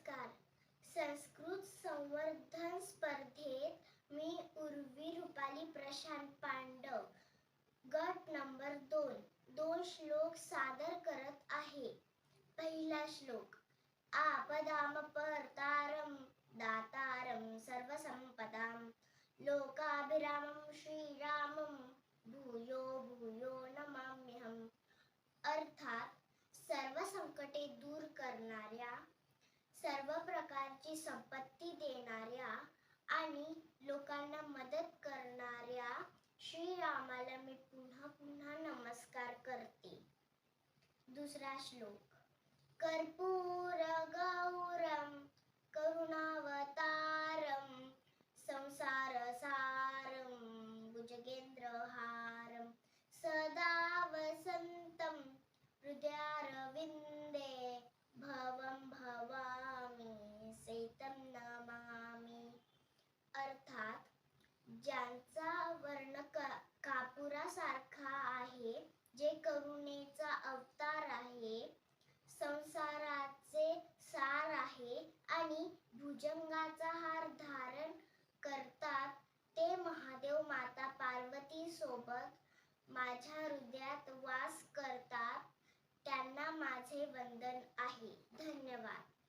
नमस्कार. संस्कृत संवर्धन स्पर्धेत मी उर्वी रुपाली प्रशांत पांडव. गट नंबर दोन. दोन श्लोक सादर करत आहे. पहिला श्लोक. आपदामपर्तारं दातारं सर्वसंपदां लोकाभिरामं श्रीरामं भूयो भूयो नमाम्यहम् अर्थात सर्व प्रकारची संपत्ती देणाऱ्या आणि लोकांना मदत करणाऱ्या श्रीरामाला मी पुन्हा पुन्हा नमस्कार करते. दुसरा श्लोक. कर्पूर ज्यांचा वर्ण का कापुरासारखा आहे जे करुणेचा अवतार आहे. संसाराचे सार आहे आणि भुजंगाचा हार धारण करतात ते महादेव माता पार्वती सोबत. माझ्या हृदयात वास करतात त्यांना माझे वंदन आहे. धन्यवाद.